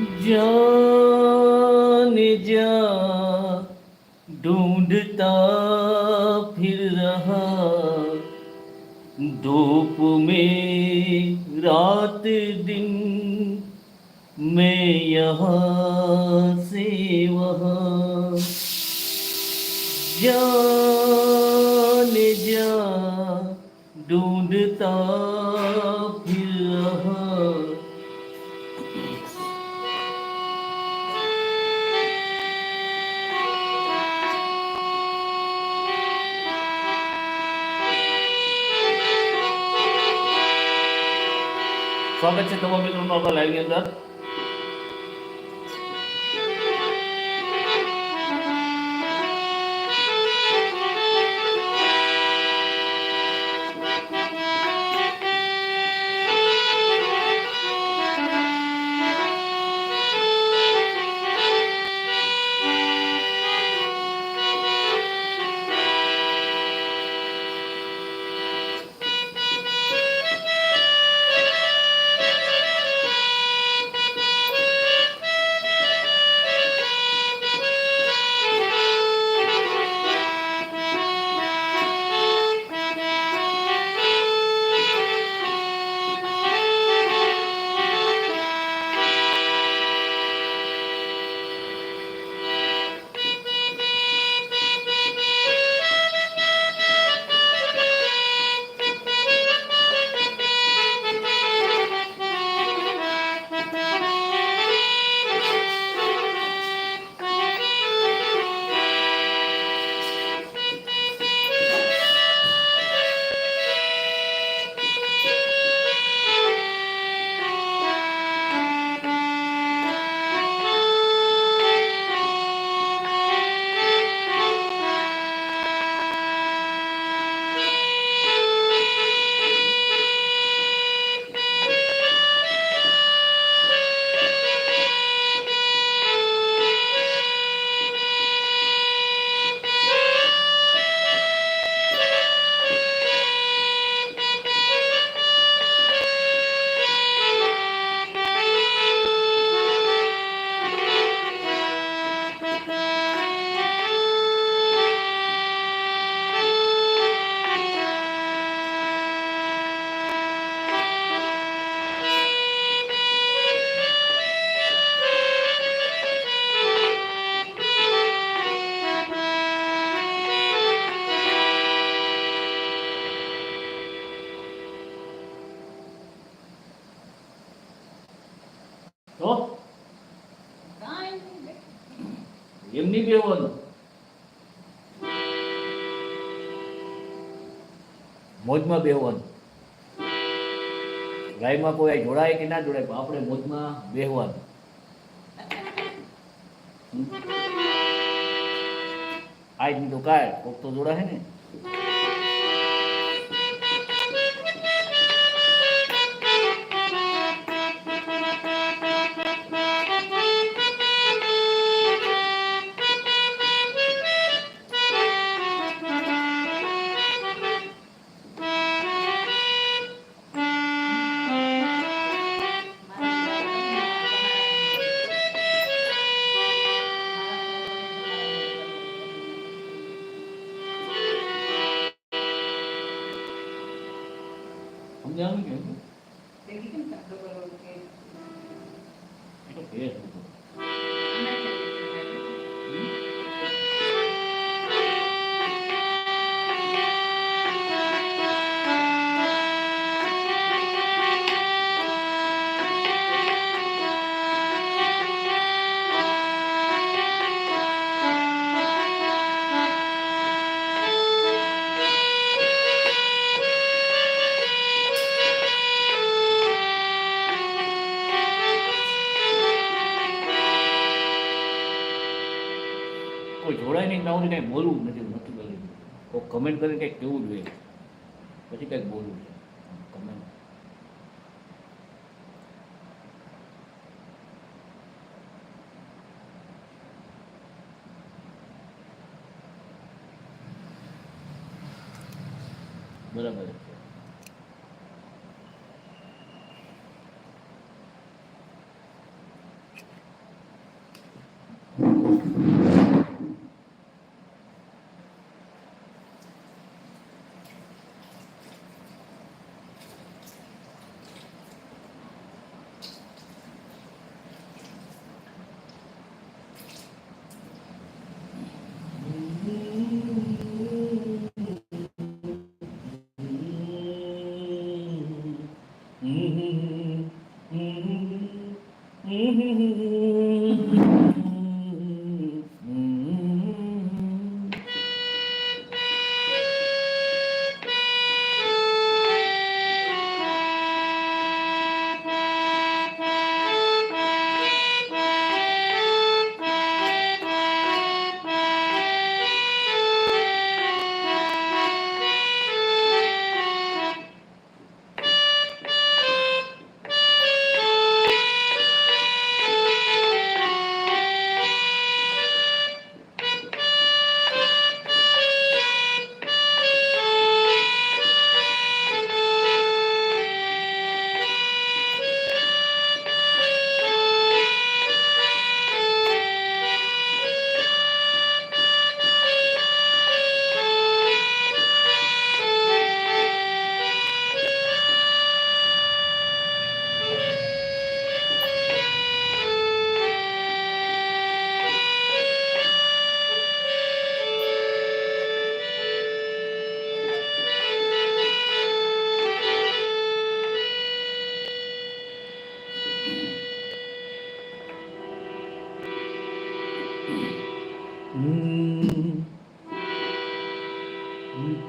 जाने जा, ढूंढता फिर रहा। धूप में रात दिन, मैं यहाँ से वहाँ। जाने जा, ढूंढता સ્વાગત છે તમામ મિત્રોનું આપણા લાઈવની અંદર. એમની બેવાનું મોજમાં બેહવાનું. ગાયમાં કોઈ જોડાય કે ના જોડાય આપણે મોજમાં બેહવાનું. આજની આજ નહીં તો કાય કોક તો જોડાશે ને. સમજાણું કે જોડાય નહીં સુધી કંઈ બોલવું નથી નથી બોલવું કોઈ કમેન્ટ કરીને કંઈક કેવું જોઈએ. પછી કંઈક બોલવું છે કમેન્ટ બરાબર.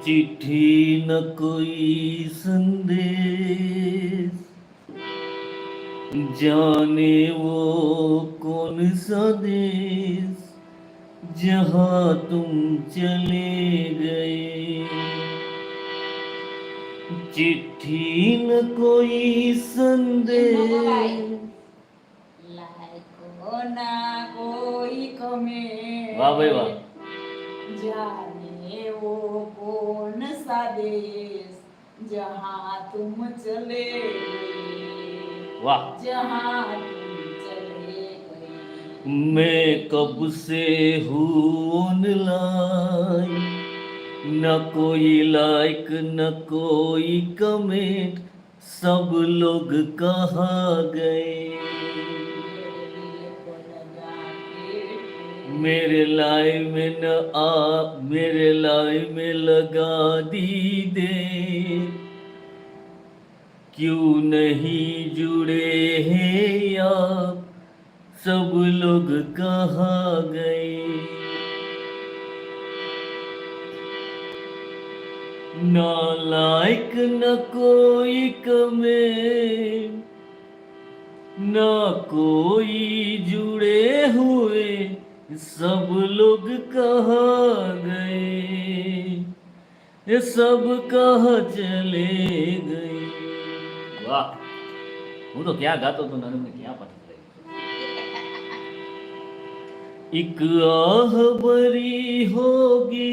ચિઠ્ઠી ન કોઈ સંદેશ જાને વો કોન સદેશ જહા તુમ ચલે ગયે ચિઠ્ઠી ન કોઈ સંદેશ ના કોઈ કમે વાહ ભાઈ વાહ वो कौन सा देश जहाँ तुम चले वाह। जहाँ मैं कब से हूँ लाई? न कोई लाइक न कोई कमेंट सब लोग कहा गए? मेरे लाइव में न आ, मेरे लाइव में लगा दी दे क्यों नहीं जुड़े हैं आप सब लोग कहाँ गए? ना लायक, न कोई कमे। ना कोई जुड़े हुए। सब लोग कहाँ गए ये सब कहाँ चले गए वाह હું તો ક્યાં ગાતો હતો ને મને ક્યાં પાછું एक आह बरी होगी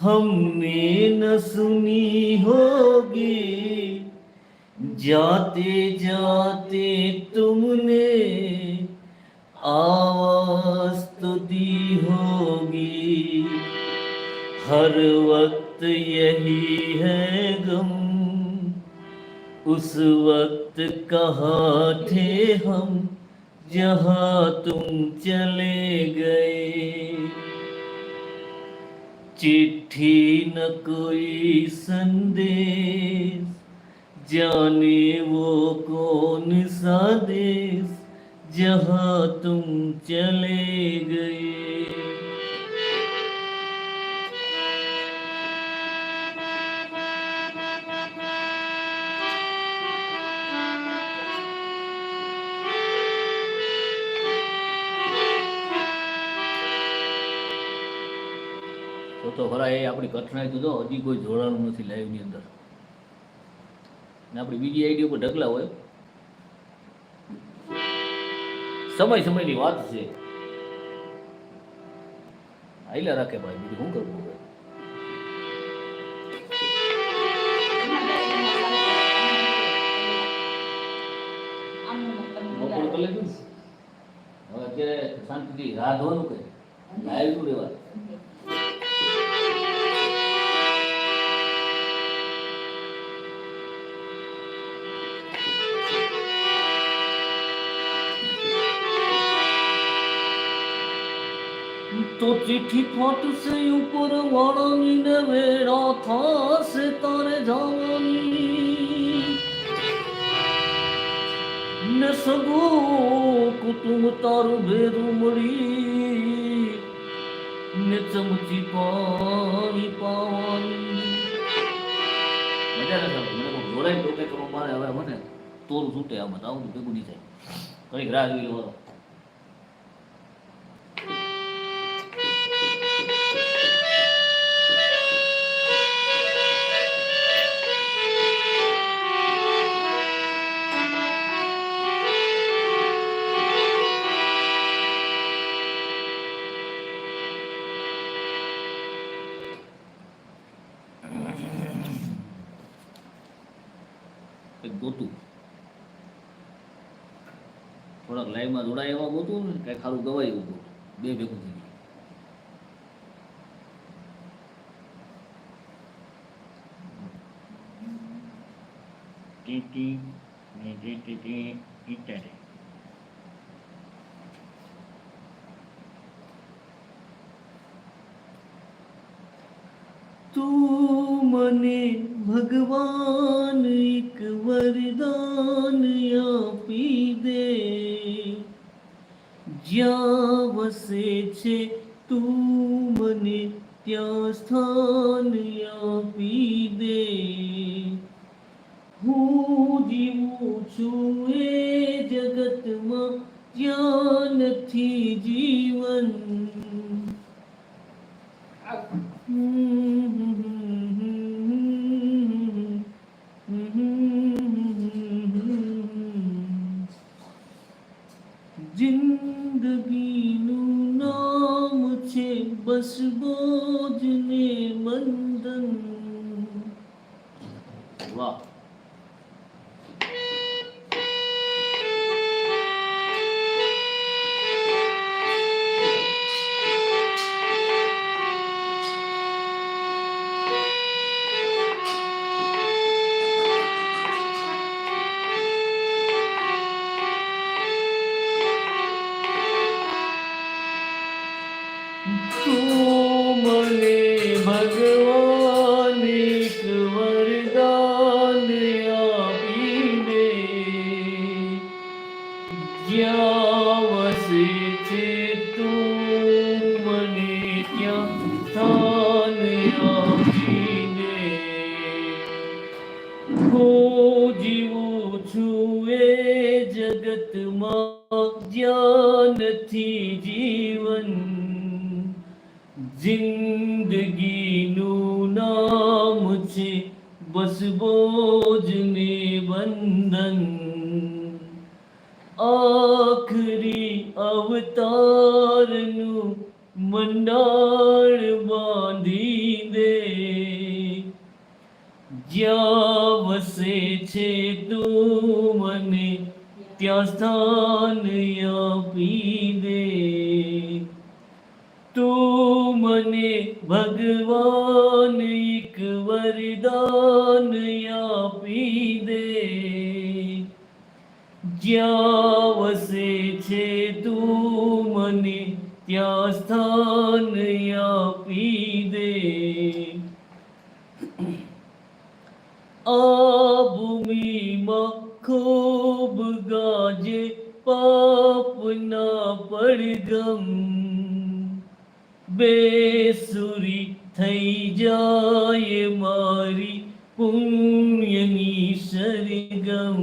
हमने न सुनी होगी जाते जाते तुमने आवाज तो दी होगी। हर वक्त यही है गम। उस वक्त कहाँ थे हम, जहाँ तुम चले गए। चिट्ठी न कोई संदेश, जाने वो कौन सा देश? जहाँ तुम चले गए તો તો ખરા એ આપણી કઠણાઈ તો જો હજી કોઈ જોડાણું નથી લાઈવની અંદર ને આપણી બીજી આઈડી ઉપર ઢગલા હોય સમય સમયની વાત છે. આઈલા રાખે ભાઈ બીજું શું કરવું હવે? બપોર કરી લેજો. હવે અત્યારે શાંતિથી રાહ ધોવાનું કહે લાઈવ રહેવાનું? તો ચિઠ્ઠી ફાટશે ઉપર વાળાની ને થાશે તારે જવાની. ને સગો કુટુંબ ભેરું મળી, ને ચમચી પાણી પાવાની. મજા નથી આવતી મને કોઈ જોડાય મારે હવે મને તોરું છૂટે આ બધા આવું તો ભેગું નહીં થાય. કંઈક રાહ જોઈ થોડાક લાઈવમાં જોડાય એવા ગોતું ને કંઈક સારું ગવાય એવું ગોતું બે ભેગું થઈ ગયું ટીટી ને ટીટી ઈટાડે તું મને ભગવાન એક વરદાન આપી દે જ્યાં વસે છે તું મને ત્યાં સ્થાન આપી દે હું જીવું છું એ જગતમાં જ્યાં નથી જીવન છે બસ બોજ ને બંધન હું જીવું છું એ જગતમાં જ્યાં નથી જીવન. જિંદગીનું નામ છે બસ બોજ બંધન. આખરી ત્યાં સ્થાન આપી દે તું મને ભગવાન એક વરદાન આપી દે જ્યાં વસે છે તું મને ત્યાં સ્થાન આપી દે આ ભૂમિમાં ખૂબ ગાજે પાપના પડગમ બેસુરી થઈ જાય મારી પુણ્યની સરગમ.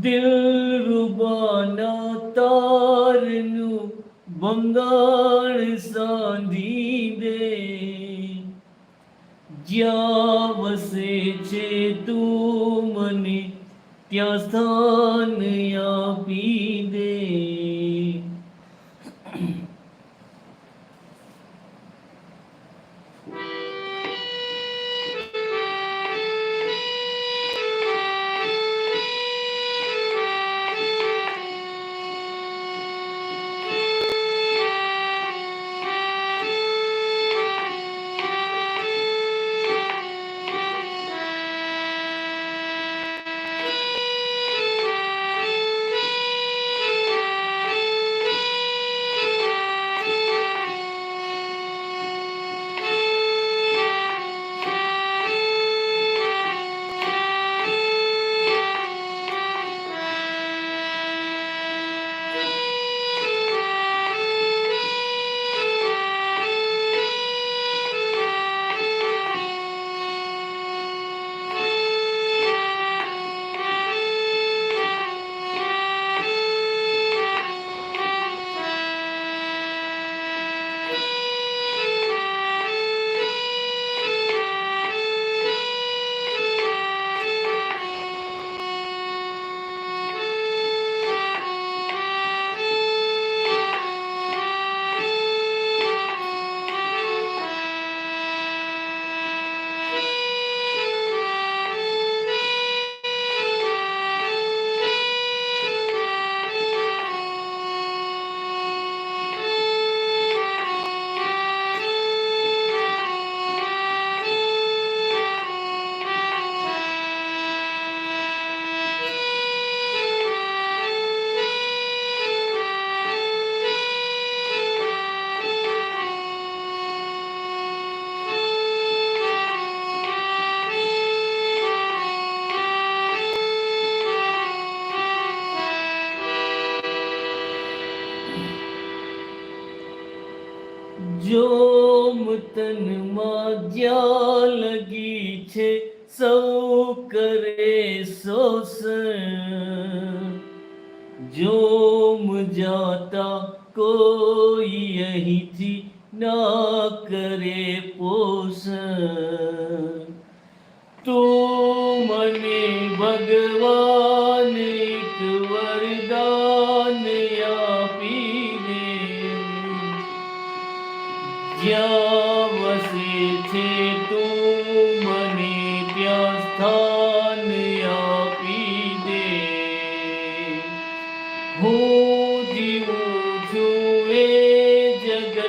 દિલ તારનું બંગાળ સાંધી દે. જ્યાં વસે છે તું મને ત્યાં સ્થાન જોમ તનમાં જ્યાં લગી છે સૌ કરે શોષણ. જોમ જાતા કોઈ અહીંથી ના કરે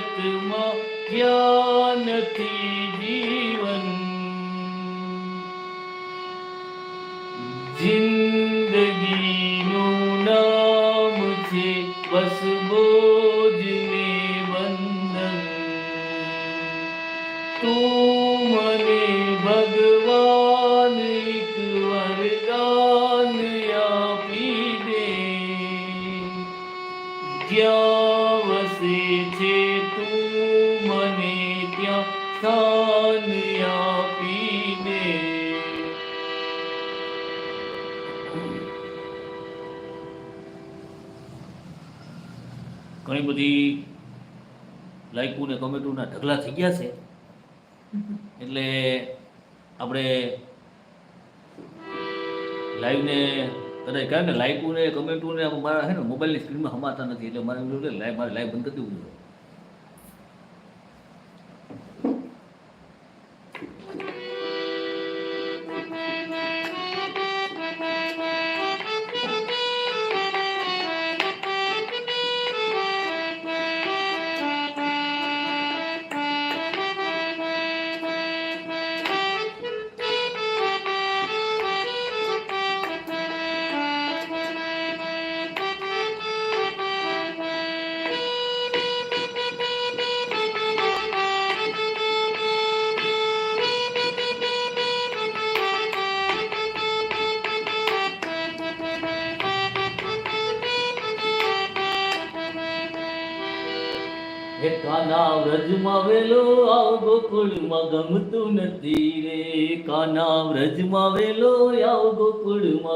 જગતમાં ક્યાં નથી જીવન જિંદગીનું લાઈકો ને ઢગલા થઈ ગયા છે. એટલે આપણે લાઈવને કદાચ કહે ને લાઈકો ને મારા હે ને, મોબાઈલની સ્ક્રીનમાં સમાતા નથી. એટલે મારે લાઈવ મારે લાઈવ બંધ કરી દેવું જોઈએ. વ્રજમાં વેલો આવ ગમતું નથી રે. કાના વ્રજમાં વેલો આવ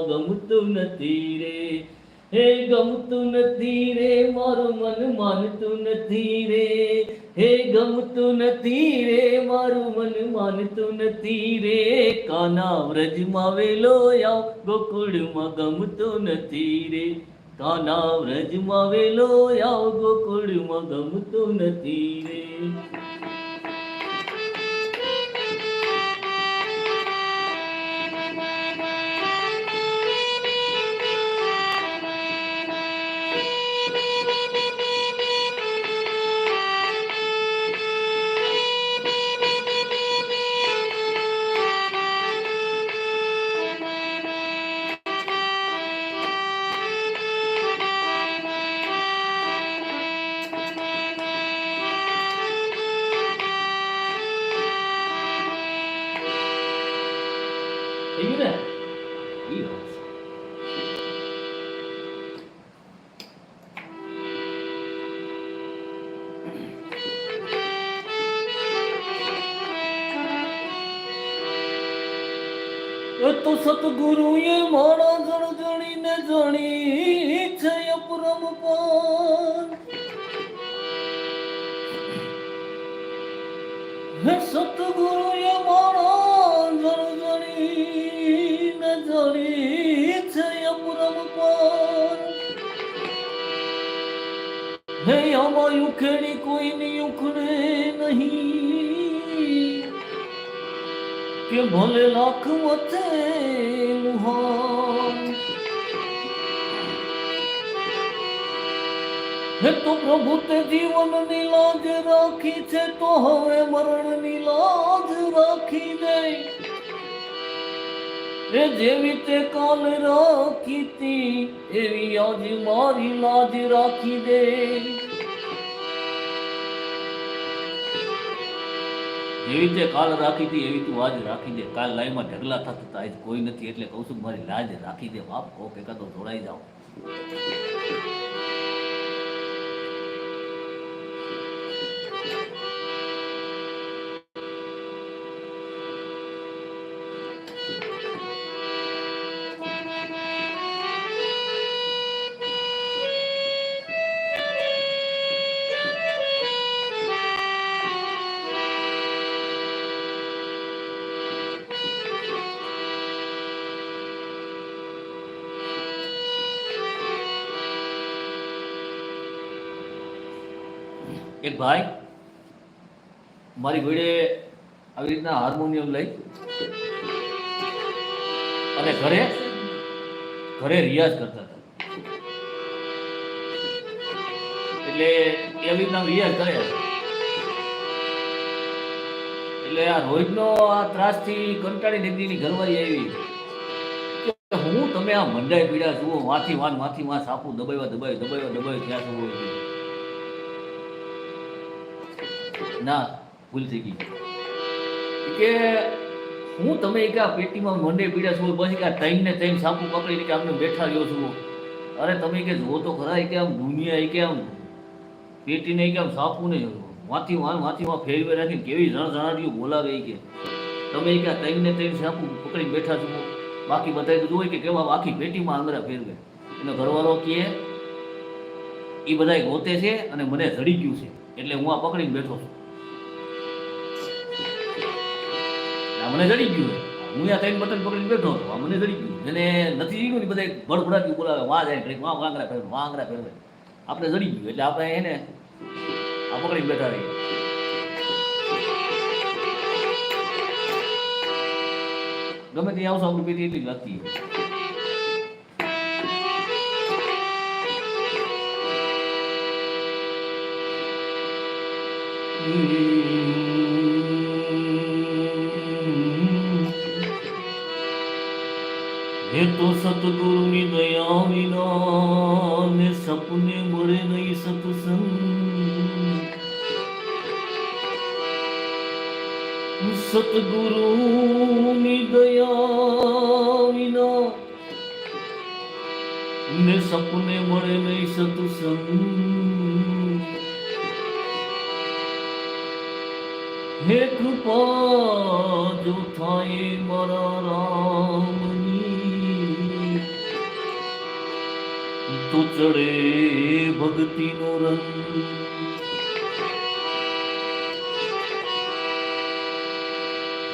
ગમતું નથી રે. હે ગમતું નથી રે, મારું મન માનતું નથી રે. હે ગમતું નથી રે, મારું મન માનતું નથી રે. કાના વ્રજમાં વેલો આવ ગોકુળમાં ગમતું નથી રે. કાના વ્રજમાં વેલો આવ ગોકુળમાં ગમતું નથી રે. સતગુરુએ મારા જણ જણીને જણી છે અપરમ પાર. હે સતગુરુએ મારા જણ જણીને જણી છે અપરમ પાર. હે આમાં ઉખેડી કોઈની ઉખડે નહીં. કે ભલે લાખ વચ્ચે લુહાર હે તો પ્રભુ તે જીવનની લાજ રાખી છે તો હવે મરણની લાજ રાખી દે એ જેવી તે કાલ રાખી તી એવી દે રીતે કાલ રાખી હતી એવી તું આજ રાખી દે. કાલ લાઈમાં ઢગલા થતા હતા કોઈ નથી. એટલે કહું છું મારી લાજ રાખી દે, બાપ. કહો કે કાં તો જોડાઈ જાઓ. એક ભાઈ, મારી જોડે આવી રીતના હાર્મોનિયમ લઈ અને ઘરે ઘરે રિયાઝ કરતા હતા. એટલે એવી રીતના રિયાઝ કરે. એટલે આ રોહિતનો આ ત્રાસથી કંટાળી નીકળીની ઘરવાળી આવી. કે હું તમે આ મંડાઈ પીડા જુઓ માથી વાન માથી વાંસ આપું દબાવ્યા દબાવ્યા દબાવ્યા દબાવ્યા ત્યાં શું ના, ભૂલ થઈ ગઈ. કે હું તમે એક પેટીમાં મને પીડ્યા છો પછી કે ટાઈમ ટાઈમ સાપુ પકડીને કે આમને બેઠા રહ્યો છું. અરે તમે કે જુઓ તો ખરા કે આમ દુનિયા કે આમ પેટીને કે આમ સાપુ ને માથી વાન માથી વાન ફેરવી રાખીને કેવી જણ જણાડીઓ બોલાવે કે. તમે કે ટાઈમ ને ટાઈમ સાપુ પકડીને બેઠા છો. બાકી બધા તો જોઈ કે કેવા આખી પેટીમાં આંગળા ફેરવે. એનો ઘરવાળો કહે એ બધાય ગોતે છે અને મને જડી ગયું છે. એટલે હું આ પકડીને બેઠો છું. મને જડી ગયું હું ત્યાં ત્રણ બટન પકડીને બેઠો હતો. મને જડી ગયું એને નથી ગયું ને બધા ભડભડાટી બોલાવે વાં જાય ઘડીક વાં વાંગરા ફેરવે વાંગરા ફેરવે આપણે જડી ગયું એટલે આપણે એને આ પકડીને બેઠા રહીએ. ગમે તે આવશે આપણી પેટી એટલી લાગતી હોય. એ તો સતગુરુની દયા વિના ને સપને મળે નહીં સત્સંગ. સતગુરુની દયા વિના ને સપને મળે નહીં સત્સંગ. હે કૃપા જો થાય મારા રામની તો ચડે ભક્તિનો રંગ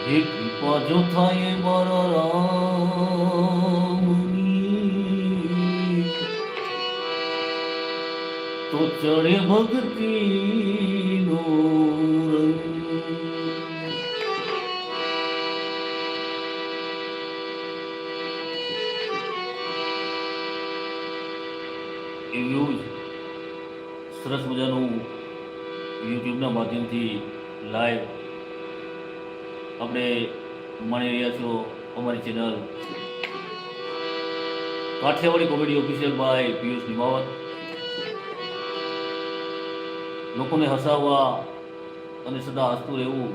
હે કૃપા જો થાય મારા રામની તો ચડે ભક્તિનો સરસ મજાનું યુટ્યુબના માધ્યમથી લાઈવ આપણે માણી રહ્યા છો અમારી channel. Kathiyawadi comedy official by Piyush Nimavat. લોકોને હસાવવા અને સદા હસતું રહેવું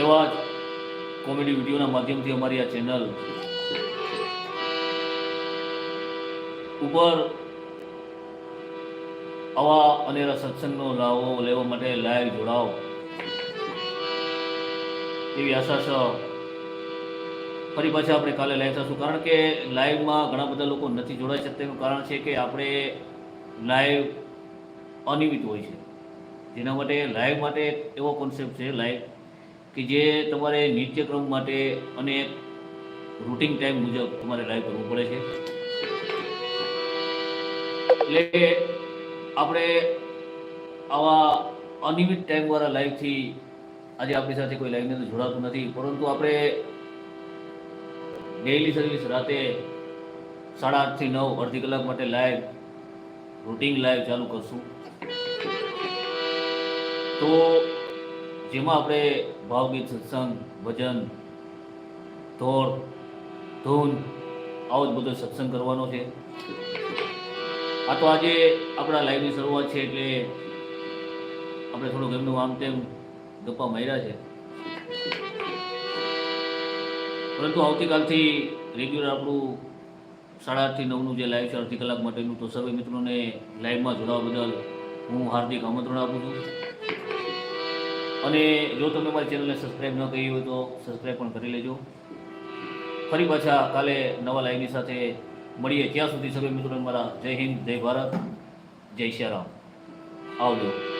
એવા જ કોમેડી વિડીયોના માધ્યમથી અમારી આ ચેનલ. ઉપર આવા અનેરા સત્સંગનો લાવો, લેવા માટે લાઈવ જોડાઓ. એવી આશા છે. ફરી પાછા આપણે કાલે લાઈવ થશું. કારણ કે લાઈવમાં ઘણા બધા લોકો નથી જોડાઈ શકતા. એનું કારણ છે કે આપણે લાઈવ અનિયમિત હોય છે. જેના માટે લાઈવ માટે એવો કોન્સેપ્ટ છે લાઈવ કે જે તમારે નિત્યક્રમ માટે અને રૂટિન ટાઈમ મુજબ તમારે લાઈવ કરવું પડે છે. એટલે આપણે આવા અનિયમિત ટાઈમવાળા લાઈવથી આજે આપણી સાથે કોઈ લાઈવની અંદર જોડાતું નથી. પરંતુ આપણે ડેઇલી સર્વિસ રાતે સાડા આઠથી નવ અડધી કલાક માટે લાઈવ રૂટિન લાઈવ ચાલુ કરશું. તો જેમાં આપણે ભાવગીત સત્સંગ, ભજન ધોળ ધૂન, આવો જ બધો સત્સંગ કરવાનો છે. આ તો આજે આપણા લાઈવની શરૂઆત છે એટલે આપણે થોડુંક એમનું આમ તેમ ગપ્પા માર્યા છે. પરંતુ આવતીકાલથી રેગ્યુલર આપણું સાડા આઠથી નવનું જે લાઈવ છે, અડધી કલાક માટેનું, તો સર્વે મિત્રોને લાઈવમાં જોડાવા બદલ હું હાર્દિક આમંત્રણ આપું છું. અને જો તમે મારી ચેનલને સબસ્ક્રાઈબ ન કરી હોય તો સબસ્ક્રાઈબ પણ કરી લેજો. ફરી પાછા કાલે નવા લાઈવની સાથે મળીએ. ત્યાં સુધી સર્વે મિત્રો મારા જય હિન્દ જય ભારત જય શ્રી રામ આવજો.